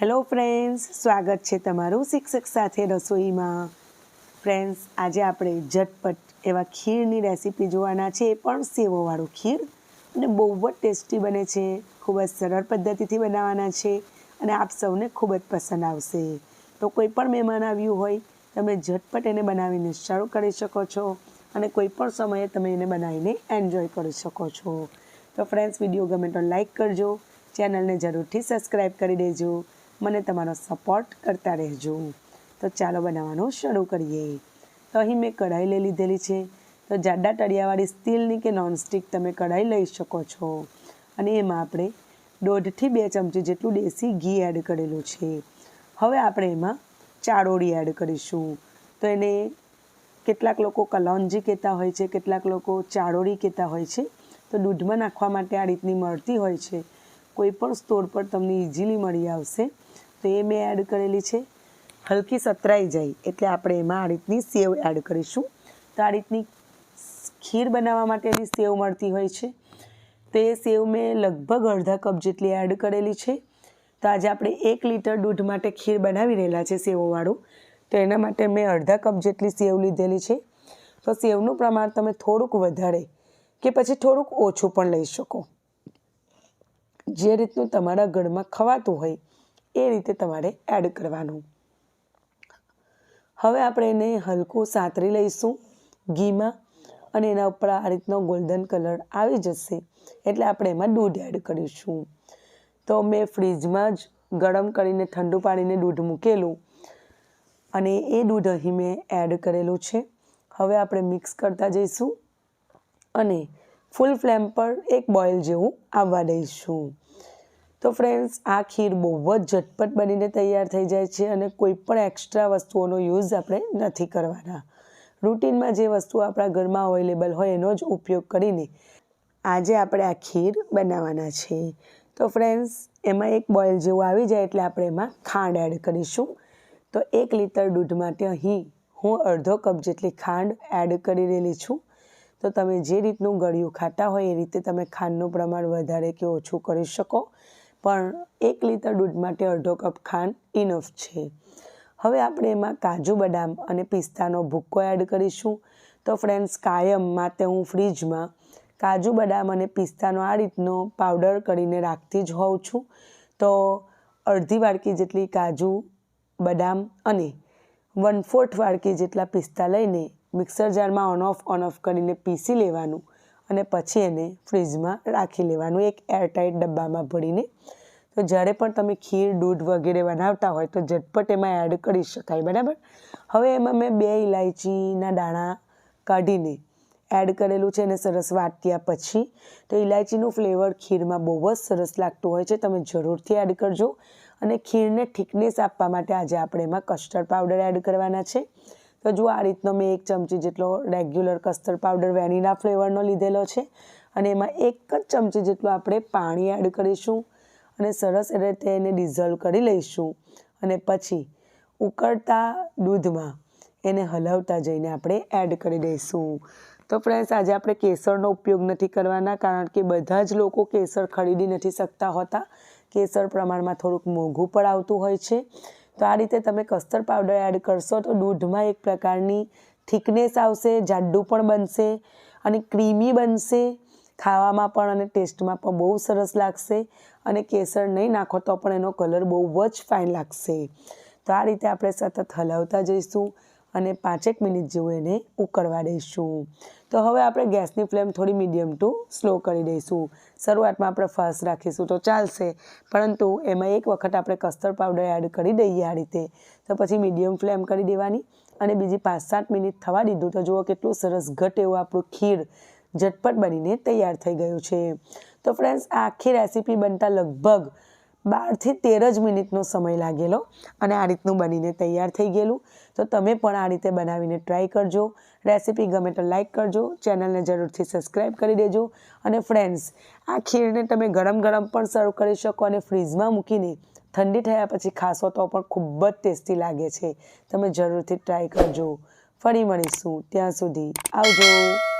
Hello friends સ્વાગત છે તમારું શિક્ષક સાથે રસોઈમાં. ફ્રેન્ડ્સ આજે આપણે ઝટપટ એવા ખીરની રેસીપી જોવાના છે. એ પણ સેવોવાળું ખીર અને બહુ જ ટેસ્ટી બને છે. ખૂબ જ સરળ પદ્ધતિથી બનાવવાના છે અને આપ સૌને ખૂબ જ પસંદ આવશે. તો કોઈ પણ મહેમાન આવ્યું હોય, તમે ઝટપટ એને બનાવીને શરૂ કરી શકો છો અને કોઈ પણ સમયે તમે એને બનાવીને એન્જોય કરી શકો છો. તો ફ્રેન્ડ્સ વીડિયો ગમે તો લાઈક કરજો. ચેનલને જરૂરથી સબસ્ક્રાઈબ કરી દેજો. મને તમારો સપોર્ટ કરતા રહેજો. તો ચાલો બનાવવાનું શરૂ કરીએ. તો અહીં મેં કઢાઈ લઈ લીધેલી છે. તો જાડા તળિયાવાળી સ્ટીલની કે નોનસ્ટિક તમે કઢાઈ લઈ શકો છો. અને એમાં આપણે દોઢથી બે ચમચી જેટલું દેશી ઘી એડ કરેલું છે. હવે આપણે એમાં ચારોળી એડ કરીશું. તો એને કેટલાક લોકો કલોંજી કહેતા હોય છે, કેટલાક લોકો ચારોળી કહેતા હોય છે. તો દૂધમાં નાખવા માટે આ રીતની મળતી હોય છે. કોઈ પણ સ્ટોર પર તમને ઇઝીલી મળી આવશે. તો એ મેં એડ કરેલી છે. હલકી સતરાઈ જાય એટલે આપણે એમાં આ રીતની સેવ એડ કરીશું. તો આ રીતની ખીર બનાવવા માટેની સેવ મળતી હોય છે. તો એ સેવ મેં લગભગ અડધા કપ જેટલી એડ કરેલી છે. તો આજે આપણે એક લીટર દૂધ માટે ખીર બનાવી રહેલા છે સેવોવાળું. તો એના માટે મેં અડધા કપ જેટલી સેવ લીધેલી છે. તો સેવનું પ્રમાણ તમે થોડુંક વધારે કે પછી થોડુંક ઓછું પણ લઈ શકો. જે રીતનું તમારા ઘરમાં ખવાતું હોય, એ રીતે તમારે એડ કરવાનું. હવે આપણે એને હલકું સાતરી લઈશું ઘીમાં અને એના ઉપર આ રીતનો ગોલ્ડન કલર આવી જશે. એટલે આપણે એમાં દૂધ એડ કરીશું. તો મેં ફ્રીજમાં જ ગરમ કરીને ઠંડુ પાણીને દૂધ મૂકેલું અને એ દૂધ અહીં મેં એડ કરેલું છે. હવે આપણે મિક્સ કરતા જઈશું અને ફૂલ ફ્લેમ પર એક બોઇલ જેવું આવવા દઈશું. તો ફ્રેન્ડ્સ, આ ખીર બહુ જ ઝટપટ બનીને તૈયાર થઈ જાય છે અને કોઈ પણ એક્સ્ટ્રા વસ્તુઓનો યુઝ આપણે નથી કરવાના. રૂટીનમાં જે વસ્તુ આપણા ઘરમાં અવેલેબલ હોય એનો જ ઉપયોગ કરીને આજે આપણે આ ખીર બનાવવાના છે. તો ફ્રેન્ડ્સ, એમાં એક બોઇલ જેવું આવી જાય એટલે આપણે એમાં ખાંડ એડ કરીશું. તો એક લીટર દૂધ માટે અહીં હું અડધો કપ જેટલી ખાંડ એડ કરી રહેલી છું. તો તમે જે રીતનું ગળ્યું ખાતા હોય એ રીતે તમે ખાંડનું પ્રમાણ વધારે કે ઓછું કરી શકો. પણ એક લીટર દૂધ માટે અડધો કપ ખાંડ ઇનફ છે. હવે આપણે એમાં કાજુ બદામ અને પિસ્તાનો ભૂક્કો એડ કરીશું. તો ફ્રેન્ડ્સ કાયમ માટે હું ફ્રીજમાં કાજુ બદામ અને પિસ્તાનો આ રીતનો પાવડર કરીને રાખતી જ હોઉં છું. તો અડધી વાડકી જેટલી કાજુ બદામ અને વન ફોર્થ વાડકી જેટલા પિસ્તા લઈને મિક્સર જારમાં ઓન ઓફ ઓન ઓફ કરીને પીસી લેવાનું અને પછી એને ફ્રીજમાં રાખી લેવાનું એક એરટાઈટ ડબ્બામાં ભરીને તો જ્યારે પણ તમે ખીર, દૂધ વગેરે બનાવતા હોય તો ઝટપટ એમાં એડ કરી શકાય, બરાબર? હવે એમાં મેં બે ઇલાયચીના દાણા કાઢીને એડ કરેલું છે અને સરસ વાટ્યા પછી તો ઇલાયચીનું ફ્લેવર ખીરમાં બહુ જ સરસ લાગતું હોય છે, તમે જરૂરથી એડ કરજો. અને ખીરને થિકનેસ આપવા માટે આજે આપણે એમાં કસ્ટર્ડ પાવડર એડ કરવાના છે. તો જો આ રીતનો મેં એક ચમચી જેટલો રેગ્યુલર કસ્ટર્ડ પાવડર વેનીલા ફ્લેવરનો લીધેલો છે અને એમાં એક જ ચમચી જેટલું આપણે પાણી એડ કરીશું અને સરસ રીતે એને ડિઝોલ્વ કરી લઈશું અને પછી ઉકળતા દૂધમાં એને હલાવતા જઈને આપણે એડ કરી દઈશું. તો ફ્રેન્ડ્સ આજે આપણે કેસરનો ઉપયોગ નથી કરવાના કારણ કે બધા જ લોકો કેસર ખરીદી નથી શકતા હોતા. કેસર પ્રમાણમાં થોડુંક મોંઘું પણ આવતું હોય છે. તો આ રીતે તમે કસ્ટર્ડ પાવડર એડ કરશો તો દૂધમાં એક પ્રકારની થિકનેસ આવશે, જાડું પણ બનશે અને ક્રીમી બનશે. ખાવામાં પણ અને ટેસ્ટમાં પણ બહુ સરસ લાગશે અને કેસર નહીં નાખો તો પણ એનો કલર બહુ જ ફાઇન લાગશે. તો આ રીતે આપણે સતત હલાવતા જઈશું. અને પાંચેક મિનિટ જેવું એને ઉકળવા દઈશું. તો હવે આપણે ગેસની ફ્લેમ થોડી મીડિયમ ટુ સ્લો કરી દઈશું. શરૂઆતમાં આપણે ફાસ્ટ રાખીશું તો ચાલશે, પરંતુ એમાં એક વખત આપણે કસ્ટર્ડ પાવડર એડ કરી દઈએ આ રીતે. તો પછી મીડિયમ ફ્લેમ કરી દેવાની અને બીજી પાંચ સાત મિનિટ થવા દીધું તો જુઓ કેટલું સરસ ઘટ એવું આપણું ખીર ઝટપટ બનીને તૈયાર થઈ ગયું છે. તો ફ્રેન્ડ્સ આખી રેસીપી બનતા લગભગ બારથી તેર જ મિનિટનો સમય લાગેલો અને આ રીતનું બનીને તૈયાર થઈ ગયેલું. તો તમે પણ આ રીતે બનાવીને ટ્રાય કરજો. રેસીપી ગમે તો લાઇક કરજો. ચેનલને જરૂરથી સબસ્ક્રાઈબ કરી દેજો. અને ફ્રેન્ડ્સ, આ ખીરને તમે ગરમ ગરમ પણ સર્વ કરી શકો અને ફ્રીઝમાં મૂકીને ઠંડી થયા પછી ખાશો તો પણ ખૂબ જ ટેસ્ટી લાગે છે. તમે જરૂરથી ટ્રાય કરજો. ફરી મળીશું ત્યાં સુધી. આવજો.